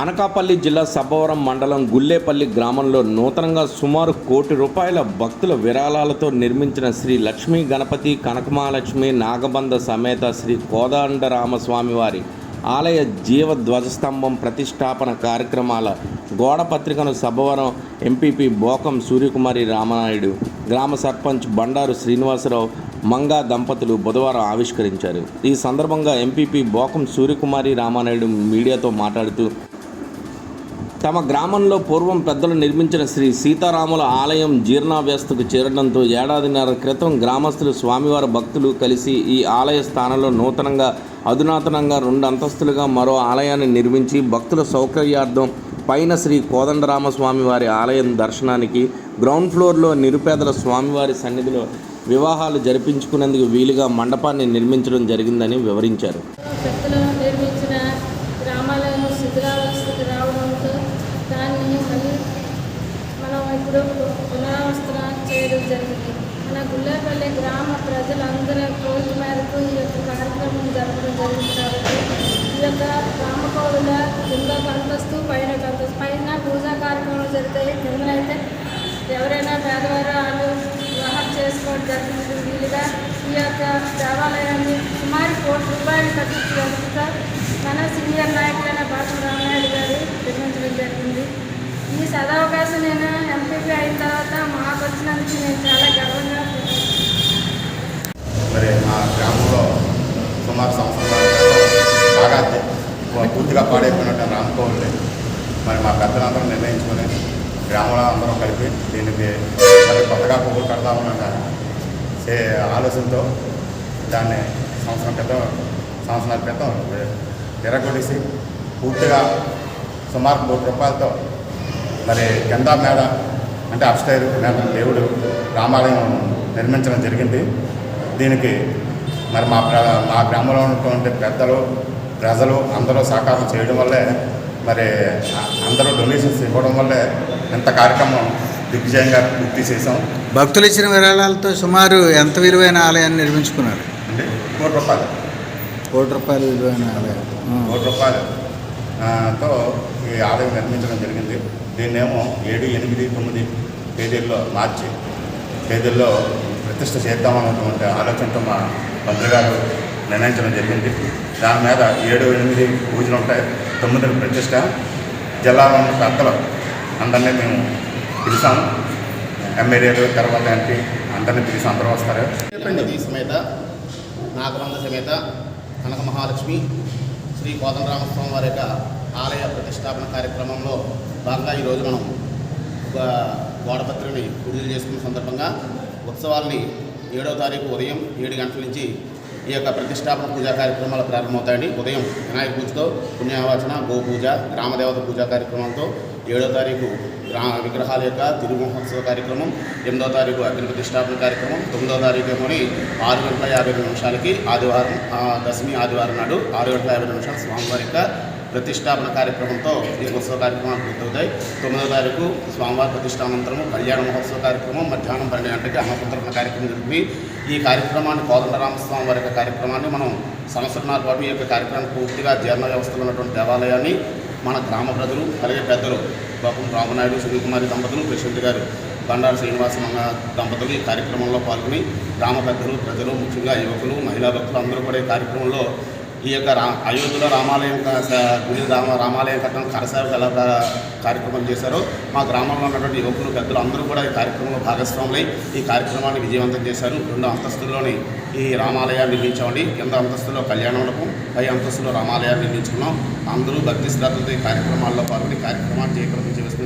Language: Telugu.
అనకాపల్లి జిల్లా సబ్బవరం మండలం గుల్లేపల్లి గ్రామంలో నూతనంగా సుమారు కోటి రూపాయల భక్తుల విరాళాలతో నిర్మించిన శ్రీ లక్ష్మీ గణపతి కనకమహాలక్ష్మి నాగబంధ సమేత శ్రీ కోదండరామస్వామి వారి ఆలయ జీవ ధ్వజస్తంభం ప్రతిష్టాపన కార్యక్రమాల గోడపత్రికను సబ్బవరం ఎంపీపీ బోకం సూర్యకుమారి రామనాయుడు గ్రామ సర్పంచ్ బండారు శ్రీనివాసరావు మంగా దంపతులు బుధవారం ఆవిష్కరించారు. ఈ సందర్భంగా ఎంపీపీ బోకం సూర్యకుమారి రామానాయుడు మీడియాతో మాట్లాడుతూ తమ గ్రామంలో పూర్వం పెద్దలు నిర్మించిన శ్రీ సీతారాముల ఆలయం జీర్ణావ్యస్థకు చేరడంతో ఏడాదిన్నర క్రితం గ్రామస్తులు స్వామివారి భక్తులు కలిసి ఈ ఆలయ స్థానంలో నూతనంగా అధునాతనంగా రెండు అంతస్తులుగా మరో ఆలయాన్ని నిర్మించి భక్తుల సౌకర్యార్థం పైన శ్రీ కోదండరామస్వామి వారి ఆలయం దర్శనానికి గ్రౌండ్ ఫ్లోర్లో నిరుపేదల స్వామివారి సన్నిధిలో వివాహాలు జరిపించుకునేందుకు వీలుగా మండపాన్ని నిర్మించడం జరిగిందని వివరించారు. పెద్దలు నిర్మించిన గ్రామాలను శిథిలావస్థకు దాన్ని మళ్ళీ మనం ఇప్పుడు పునరావస్థన చేయడం జరిగింది. మన గుల్లేపల్లి గ్రామ ప్రజలందరూ కోరిక మేరకు ఈ యొక్క కార్యక్రమం జరగడం జరిగింది కాబట్టి ఈ యొక్క గ్రామ పౌరుల కింద అంతస్తు పైన అంతస్తు పైన పూజా కార్యక్రమాలు జరుగుతాయి కిందనైతే ఎవరైనా పేదవారు వాళ్ళు వివాహం చేసుకోవడం జరిగింది. వీలుగా ఈ యొక్క దేవాలయాన్ని సుమారు కోటి రూపాయలు ఖర్చు మన సీనియర్ నాయకులు బాబు రామనాయుడు గారు నిర్మించడం జరిగింది ఈ సదవకాశం నేను ఎంపీపీ అయిన తర్వాత మాకు వచ్చినందుకు నేను చాలా గర్వంగా మరి మా గ్రామంలో సుమారు సంవత్సరాల బాగా పూర్తిగా పాడైపోయినట్టు రామకోవిల్ని మరి మా పెద్దలందరూ నిర్ణయించుకొని గ్రామంలో అందరం కలిపి దీనికి మరి కొత్తగా పువ్వులు కడదామన్న ఆలోచనతో దాన్ని సంవత్సరం క్రితం సంవత్సరాల క్రితం ఎరగొడిసి పూర్తిగా సుమారు కోటి రూపాయలతో మరి కింద మీద అంటే అప్స్టైర్ మీద దేవుడు రామాలయం నిర్మించడం జరిగింది. దీనికి మరి మా ప్ర మా గ్రామంలో ఉన్నటువంటి పెద్దలు ప్రజలు అందరూ సహకారం చేయడం వల్లే మరి అందరూ డొనేషన్స్ ఇవ్వడం వల్లే ఇంత కార్యక్రమం దిగ్విజయంగా పూర్తి చేసాం భక్తులు ఇచ్చిన విరాళాలతో సుమారు ఎంత విలువైన ఆలయాన్ని నిర్మించుకున్నారు? అంటే కోటి రూపాయలు. కోటి రూపాయల విలువైన ఆలయం. కోటి రూపాయలు. తో ఈ ఆలయం నిర్మించడం జరిగింది. దీన్నేమో ఏడు ఎనిమిది తొమ్మిది తేదీల్లో మార్చి తేదీల్లో ప్రతిష్ట చేద్దామన్నటువంటి ఆలోచనతో మా మంత్రి గారు నిర్ణయించడం జరిగింది. దాని మీద ఏడు ఎనిమిది పూజలు ఉంటాయి. తొమ్మిది ప్రతిష్ట జిల్లాలో ఉన్న పెద్దలు అందరినీ మేము పిలిచాము. ఎమ్మెల్యేలు తర్వాత ఎంపీ అందరినీ పిలిచి అందరూ వస్తారు. చెప్పండి సమేత నాగబంధ సమేత కనక మహాలక్ష్మి శ్రీ కోదండరామస్వామి వారి యొక్క ఆలయ ప్రతిష్టాపన కార్యక్రమంలో భాగంగా ఈరోజు మనం ఒక గోడపత్రిని విడుదల చేసుకున్న సందర్భంగా ఉత్సవాల్ని ఏడవ తారీఖు ఉదయం ఏడు గంటల నుంచి ఈ యొక్క ప్రతిష్టాపన పూజా కార్యక్రమాలు ప్రారంభమవుతాయండి. ఉదయం వినాయక పూజతో పుణ్యావాచన గోపూజ గ్రామదేవత పూజా కార్యక్రమంతో ఏడో తారీఖు గ్రా విగ్రహాల యొక్క తిరుమహోత్సవ కార్యక్రమం ఎనిమిదో తారీఖు అగ్ని ప్రతిష్టాపన కార్యక్రమం తొమ్మిదో తారీఖు ఏమోని ఆరు గంటల యాభై నిమిషాలకి ఆదివారం దశమి ఆదివారం నాడు ఆరు గంటల యాభై నిమిషాలు స్వామివారి యొక్క ప్రతిష్టాపన కార్యక్రమంతో ఈ ఉత్సవ కార్యక్రమాలు పూర్తవుతాయి. తొమ్మిదో తారీఖు స్వామివారి ప్రతిష్టానంతరము కళ్యాణ మహోత్సవ కార్యక్రమం మధ్యాహ్నం పన్నెండు గంటకి అన్నసంతరణ కార్యక్రమం జరిపి ఈ కార్యక్రమాన్ని కోదండరామస్వామి వారి యొక్క కార్యక్రమాన్ని మనం సంవత్సరాల పాటు ఈ యొక్క కార్యక్రమం పూర్తిగా జీర్ణ వ్యవస్థలో ఉన్నటువంటి దేవాలయాన్ని మన గ్రామ ప్రజలు అలాగే పెద్దలు బాబు రామనాయుడు సునీకుమారి దంపతులు ప్రెసిడెంట్ గారు బండారు శ్రీనివాస దంపతులు ఈ కార్యక్రమంలో పాల్గొని గ్రామ పెద్దలు ప్రజలు ముఖ్యంగా యువకులు మహిళా భక్తులు అందరూ కూడా ఈ కార్యక్రమంలో ఈ యొక్క రా అయోధ్యలో రామాలయం గుడి రామ రామాలయం కట్టడం కరసేవ ఎలా ప్ర- కార్యక్రమం చేశారో మా గ్రామంలో ఉన్నటువంటి యువకులు పెద్దలు అందరూ కూడా ఈ కార్యక్రమంలో భాగస్వాములై ఈ కార్యక్రమాన్ని విజయవంతం చేశారు. రెండు అంతస్తుల్లోని ఈ రామాలయాన్ని నిర్మించామండి. కింద అంతస్తులో కళ్యాణ మండపం పై అంతస్తులో రామాలయాన్ని నిర్మించుకున్నాం. అందరూ భక్తి శ్రద్ధతో ఈ కార్యక్రమాల్లో పాల్గొని కార్యక్రమాన్ని జయప్రదం చేసి